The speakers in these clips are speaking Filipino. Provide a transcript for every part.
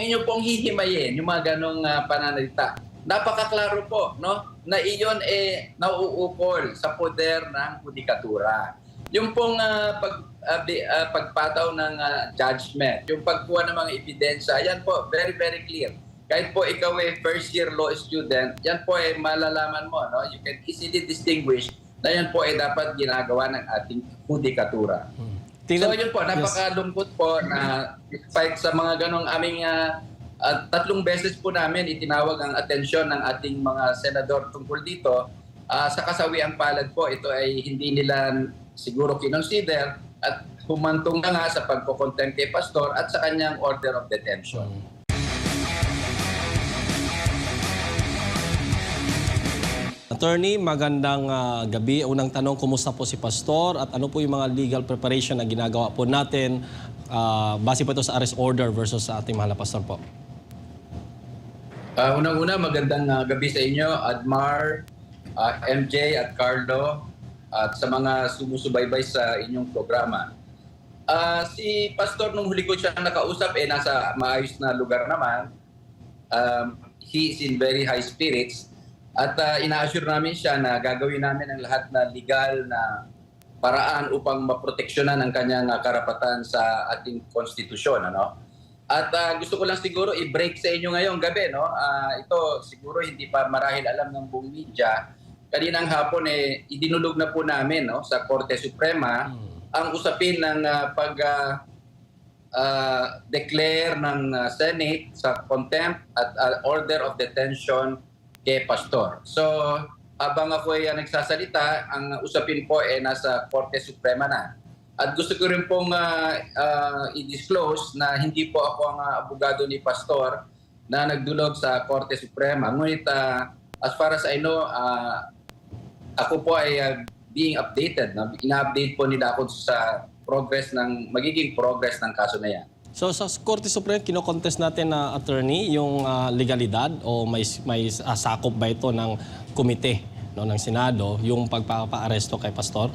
inyo pong hihimayin yung mga ganong ah, pananalita. Napakaklaro po, no? Na iyon eh nauukol sa poder ng judikatura. Yung pong ah, pag bi- ah, pagpataw ng ah, judgment, yung pagkuha ng mga ebidensya, yan po very very clear. Kahit po ikaw ay first year law student, yan po ay malalaman mo, no? You can easily distinguish na yan po ay dapat ginagawa ng ating judikatura. So yun po, napakalungkot po na despite sa mga ganong aming ah, ah, tatlong beses po namin itinawag ang atensyon ng ating mga senador tungkol dito, ah, sa kasawiang palad po, ito ay hindi nila siguro kinonsider at humantong na nga sa pagkukontempt kay Pastor at sa kanyang order of detention. Attorney, magandang ah, gabi. Unang tanong, kumusta po si Pastor at ano po yung mga legal preparation na ginagawa po natin ah, base po ito sa arrest order versus sa ating mahal na Pastor po? Ah, unang-una, magandang ah, gabi sa inyo, Admar, ah, MJ at Carlo, at sa mga sumusubaybay sa inyong programa. Ah, si Pastor, nung huli ko siya nakausap, eh, nasa maayos na lugar naman. Um, he is in very high spirits. At ah, ina-assure namin siya na gagawin namin ang lahat na legal na paraan upang maproteksyonan ang kanyang ah, karapatan sa ating konstitusyon. Ano? At ah, gusto ko lang siguro i-break sa inyo ngayong gabi. No? Ah, ito siguro hindi pa marahil alam ng buong media. Kaninang hapon eh, idinulog na po namin no, sa Korte Suprema ang usapin ng ah, pag ah, ah, declare ng Senate sa contempt at ah, order of detention kay Pastor. So, habang ako ay ah, nagsasalita, ang usapin po ay nasa Korte Suprema na. At gusto ko rin pong ah, ah, i-disclose na hindi po ako ang ah, abogado ni Pastor na nagdulog sa Korte Suprema. Ngunit ah, as far as I know, ah, ako po ay ah, being updated. No? Ina-update po nila ako sa progress ng, magiging progress ng kaso na yan. So sa Korte Suprema, kinokontest natin na attorney yung ah, legalidad o may, may ah, sakop ba ito ng komite no, ng Senado yung pagpapa-aresto kay Pastor?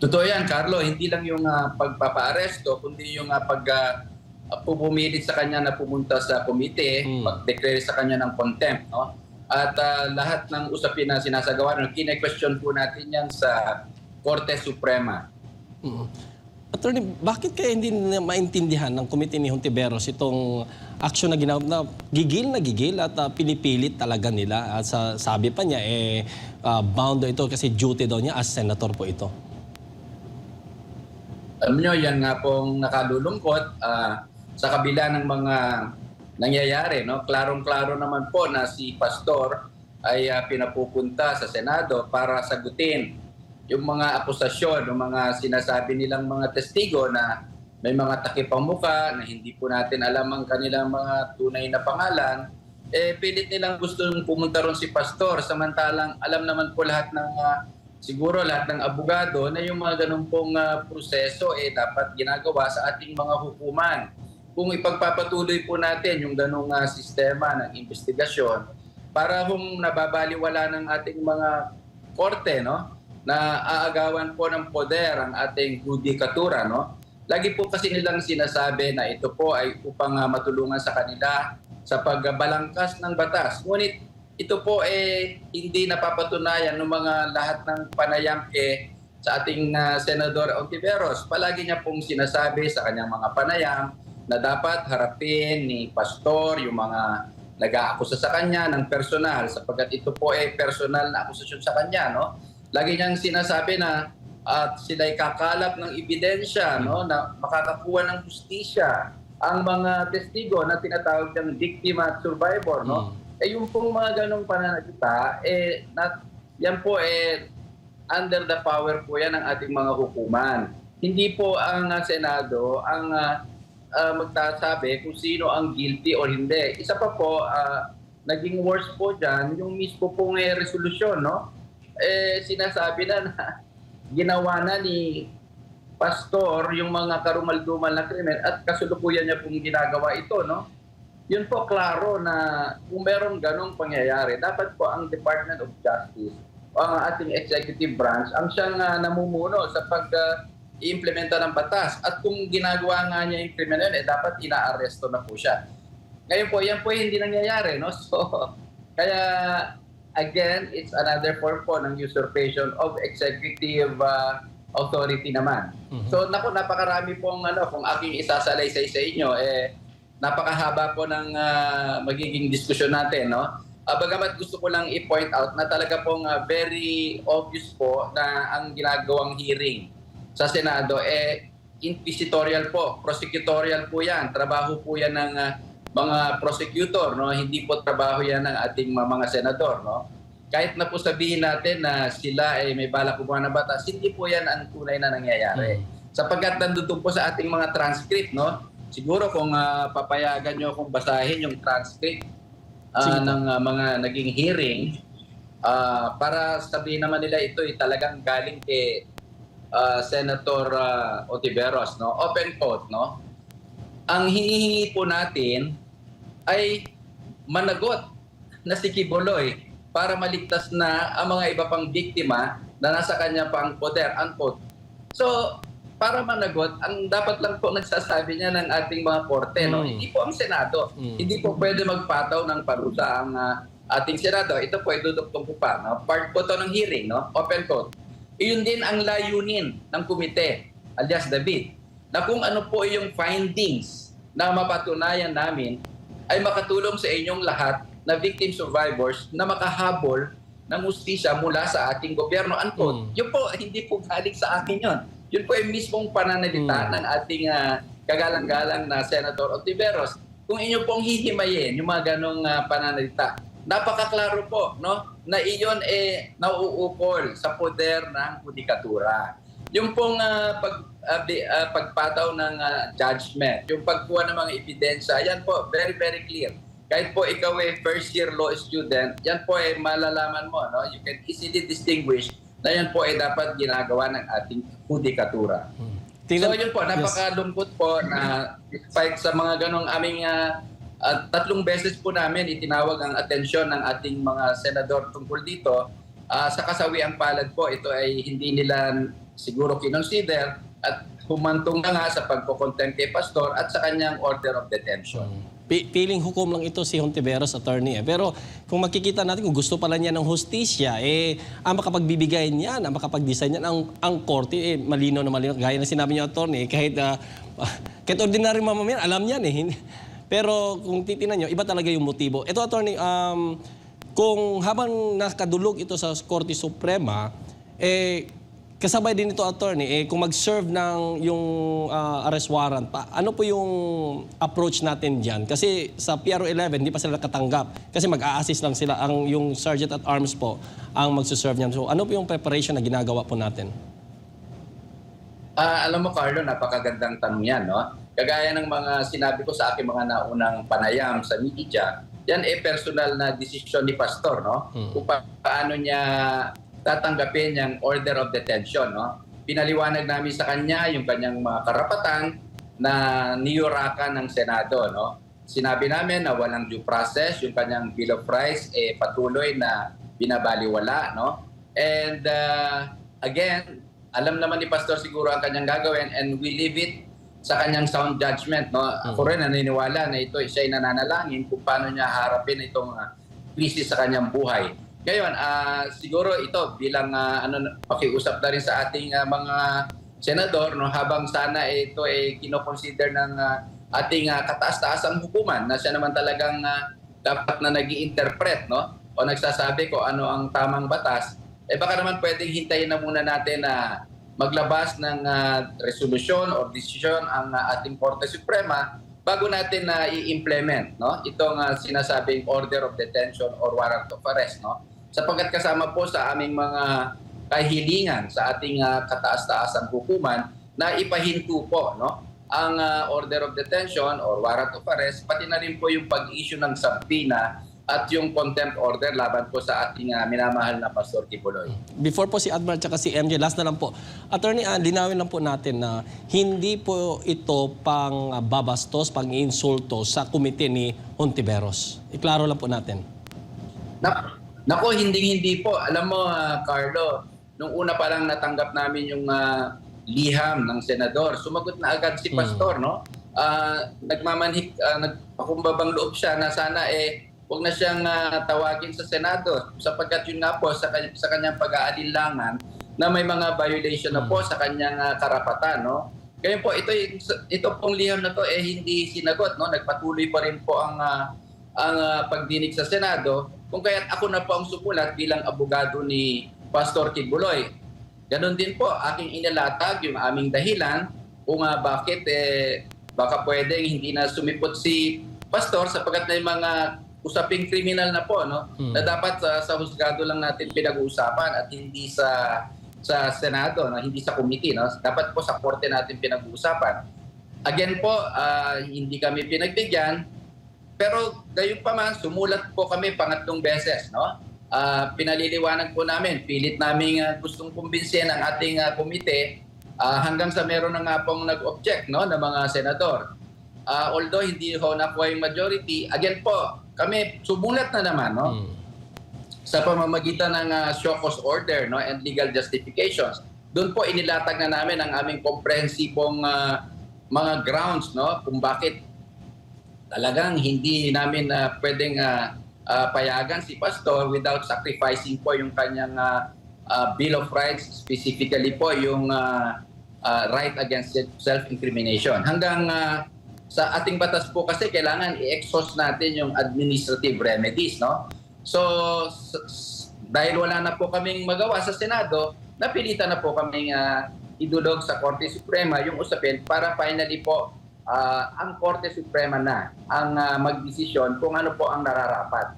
Totoo yan, Carlo. Hindi lang yung uh, pagpapaaresto, kundi yung uh, pag uh, sa kanya na pumunta sa komite, Mm. pag-declare sa kanya ng contempt. No? At uh, lahat ng usapin na sinasagawa, no, kine-question po natin yan sa Korte Suprema. Mm. Attorney, bakit kaya hindi maintindihan ng komite ni Hontiveros itong aksyon na ginawa na gigil na gigil at ah, pinipilit talaga nila at sa, sabi pa niya eh ah, bound ito kasi duty daw niya as senator po ito. Alam nyo, yan nga pong nakalulungkot ah, sa kabila ng mga nangyayari. No? Klarong-klaro naman po na si Pastor ay ah, pinapupunta sa Senado para sagutin yung mga akusasyon, yung mga sinasabi nilang mga testigo na may mga takipang muka, na hindi po natin alam ang kanilang mga tunay na pangalan, eh pilit nilang gusto pumunta ron si Pastor. Samantalang alam naman po lahat ng ah, siguro lahat ng abogado na yung mga ganun pong ah, proseso eh dapat ginagawa sa ating mga hukuman. Kung ipagpapatuloy po natin yung ganung ah, sistema ng investigasyon para kung nababaliwala ng ating mga korte no na aagawan po ng poder ang ating judikatura no lagi po kasi nilang sinasabi na ito po ay upang ah, matulungan sa kanila sa pagbalangkas ng batas ngunit ito po eh hindi napapatunayan ng mga lahat ng panayamke sa ating ah, Senador Ontiveros. Palagi niya pong sinasabi sa kanyang mga panayam na dapat harapin ni Pastor yung mga nag-aakusa sa kanya ng personal sapagkat ito po ay personal na akusasyon sa kanya. No? Lagi niyang sinasabi na at sila'y kakalap ng ebidensya no, na makakakuha ng justisya ang mga testigo na tinatawag ng biktima at survivor. No? Eh yung pong mga ganong pananalita, eh, na, yan po eh, under the power po yan ng ating mga hukuman. Hindi po ang uh, Senado ang uh, uh, magtasabi kung sino ang guilty or hindi. Isa pa po, uh, naging worse po dyan, yung mismo pong eh, resolusyon, no? Eh, sinasabi na na ginawa na ni pastor yung mga karumaldumal na krimen at kasulukuyan niya pong ginagawa ito, no? Yun po klaro na kung meron ganong pangyayari, dapat po ang Department of Justice o ang ating executive branch ang siyang uh, namumuno sa pag uh, i-implementa ng batas. At kung ginagawa nga niya yung krimen eh dapat inaaresto na po siya. Ngayon po, yan po hindi nangyayari. No? So, kaya again, it's another form po ng usurpation of executive uh, authority naman. So, naku, napakarami pong ano, kung aking isasalaysay sa inyo, eh, napakahaba po ng ah, magiging diskusyon natin, no? Ah, bagamat gusto ko lang i-point out na talaga pong ah, very obvious po na ang ginagawang hearing sa Senado, eh, inquisitorial po, prosecutorial po yan. Trabaho po yan ng ah, mga prosecutor, no? Hindi po trabaho yan ng ating mga, senador, no? Kahit na po sabihin natin na sila ay may balak kumuha ng batas, hindi po yan ang tunay na nangyayari. Sapagkat nandun po sa ating mga transcript, no? Siguro kung ah, papayagan nyo akong basahin yung transcript Sige po. ng ah, mga naging hearing, ah, para sabihin naman nila ito ay talagang galing kay ah, Senator ah, Otiveros, no? Open quote, no? Ang hinihingi po natin ay managot na si Kibuloy para maligtas na ang mga iba pang biktima na nasa kanya pang poder, unquote. So, para managot, ang dapat lang po nagsasabi niya ng ating mga korte, no? Mm. Hindi po ang Senado. Mm. Hindi po pwede magpataw ng parusa ang ah, ating Senado. Ito po ay duduktong po pa. No? Part po to ng hearing, no? Open quote. Iyon din ang layunin ng komite, alias David, na kung ano po yung findings na mapatunayan namin ay makatulong sa inyong lahat na victim survivors na makahabol ng ustisya mula sa ating gobyerno. Unquote. Mm. Yun po, hindi po galing sa akin yun. Yun po ay mismong pananalita Mm. ng ating ah, kagalang-galang na Senator Ontiveros. Kung inyo pong hihimayin yung mga ganong ah, pananalita, napakaklaro po no na iyon eh nauukol sa poder ng judikatura. Yung pong ah, pag bi- ah, pagpataw ng ah, judgment, yung pagkuha ng mga ebidensya, yan po very very clear. Kahit po ikaw ay first year law student, yan po ay malalaman mo, no? You can easily distinguish na yan po ay dapat ginagawa ng ating judikatura. So yun po, napakalungkot po na despite sa mga ganong aming ah, ah, tatlong beses po namin itinawag ang atensyon ng ating mga senador tungkol dito, ah, sa kasawiang palad po, ito ay hindi nila siguro kinonsider at humantong na nga sa pagkocontempt kay Pastor at sa kanyang order of detention. Pi- Piling hukom lang ito si Hontiveros attorney eh. Pero kung makikita natin kung gusto pala niya ng hostisya, eh, ang makapagbibigay niyan, ang makapag-design niyan, ang, ang korte, eh, malino na malino. Gaya na sinabi niya attorney, eh, kahit, uh, kahit ordinary mamamayan, alam niyan eh. Pero kung titingnan niyo, iba talaga yung motibo. Ito attorney, um, kung habang nakadulog ito sa Korte Suprema, eh, Kasabay din ito, attorney, eh, kung mag-serve ng yung ah, arrest warrant, pa, ano po yung approach natin dyan? Kasi sa PRO 11, hindi pa sila nakatanggap. Kasi mag-a-assist lang sila, ang, yung sergeant at arms po, ang mag-serve niyan. So ano po yung preparation na ginagawa po natin? Ah, alam mo Carlo, napakagandang tanong yan, no? Kagaya ng mga sinabi ko sa aking mga naunang panayam sa media, yan eh personal na desisyon ni Pastor, no? Kung pa- paano niya tatanggapin yung order of detention, no? Pinaliwanag namin sa kanya yung kanyang mga karapatan na niyurakan ng Senado, no? Sinabi namin na walang due process, yung kanyang Bill of Rights eh patuloy na binabaliwala, no? And uh, again, alam naman ni Pastor siguro ang kanyang gagawin and we leave it sa kanyang sound judgment. No? Ako rin naniniwala na ito siya ay nananalangin kung paano niya harapin itong uh, crisis sa kanyang buhay. Ngayon, ah, siguro ito bilang ah, ano, pakiusap na rin sa ating ah, mga senador no habang sana ito ay kinoconsider ng ah, ating ah, kataas-taasang hukuman na siya naman talagang ah, dapat na nag interpret no o nagsasabi ko ano ang tamang batas eh baka naman pwedeng hintayin na muna natin na maglabas ng ah, resolusyon or decision ang ah, ating Korte Suprema bago natin na i-implement no itong ah, sinasabing order of detention or warrant of arrest no sapagkat kasama po sa aming mga kahilingan sa ating ah, kataas-taasang hukuman na ipahinto po no ang ah, order of detention or warrant of arrest pati na rin po yung pag-issue ng subpoena at yung contempt order laban po sa ating ah, minamahal na Pastor Kibuloy. Before po si Admiral at si MJ, last na lang po. Attorney, ah, linawin lang po natin na hindi po ito pang babastos, pang insulto sa komite ni Hontiveros. Iklaro lang po natin. Na, nako, hindi hindi po. Alam mo, ah, Carlo, nung una pa lang natanggap namin yung ah, liham ng senador. Sumagot na agad si Pastor, no? Ah, nagmamanhik, uh, nagpakumbabang loob siya na sana eh huwag na siyang ah, tawagin sa Senado sapagkat yun nga po sa, kany- sa kanyang pag-aalinlangan na may mga violation na po sa kanyang ah, karapatan, no? Kaya po ito ito pong liham na to eh hindi sinagot, no? Nagpatuloy pa rin po ang ah, ang ah, pagdinig sa Senado kung kaya't ako na po ang sumulat bilang abogado ni Pastor Kibuloy. Ganon din po, aking inalatag yung aming dahilan kung ah, bakit eh, baka pwedeng hindi na sumipot si Pastor sapagkat may mga usaping kriminal na po, no? Hmm. Na dapat sa, sa husgado lang natin pinag-uusapan at hindi sa sa Senado, no? hindi sa committee. No? Dapat po sa korte natin pinag-uusapan. Again po, ah, hindi kami pinagbigyan, pero gayon pa man, sumulat po kami pangatlong beses. No? Ah, pinaliliwanag po namin, pilit namin ah, gustong kumbinsin ang ating ah, komite ah, hanggang sa meron na nga pong nag-object no, ng mga senador. Ah, although hindi ho nakuha yung majority, again po, kami sumulat na naman no, Mm. sa pamamagitan ng uh, show cause order no and legal justifications. Doon po inilatag na namin ang aming komprehensibong ah, mga grounds no kung bakit talagang hindi namin na pwedeng ah, ah, payagan si pastor without sacrificing po yung kanyang ah, ah, bill of rights specifically po yung ah, ah, right against self-incrimination. Hanggang ah, sa ating batas po kasi kailangan i-exhaust natin yung administrative remedies, no? So, dahil wala na po kaming magawa sa Senado, napilitan na po kaming ah, idulog sa Korte Suprema yung usapin para finally po ah, ang Korte Suprema na ang ah, magdesisyon kung ano po ang nararapat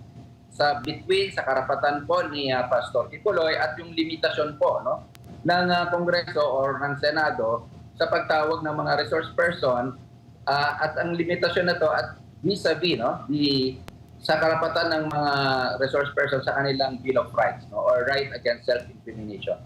sa between sa karapatan po ni ah, Pastor Kipuloy at yung limitasyon po no ng ah, Kongreso or ng Senado sa pagtawag ng mga resource person ah, at ang limitasyon na to at vis-a-vis no di sa karapatan ng mga resource person sa kanilang Bill of Rights no or right against self-incrimination.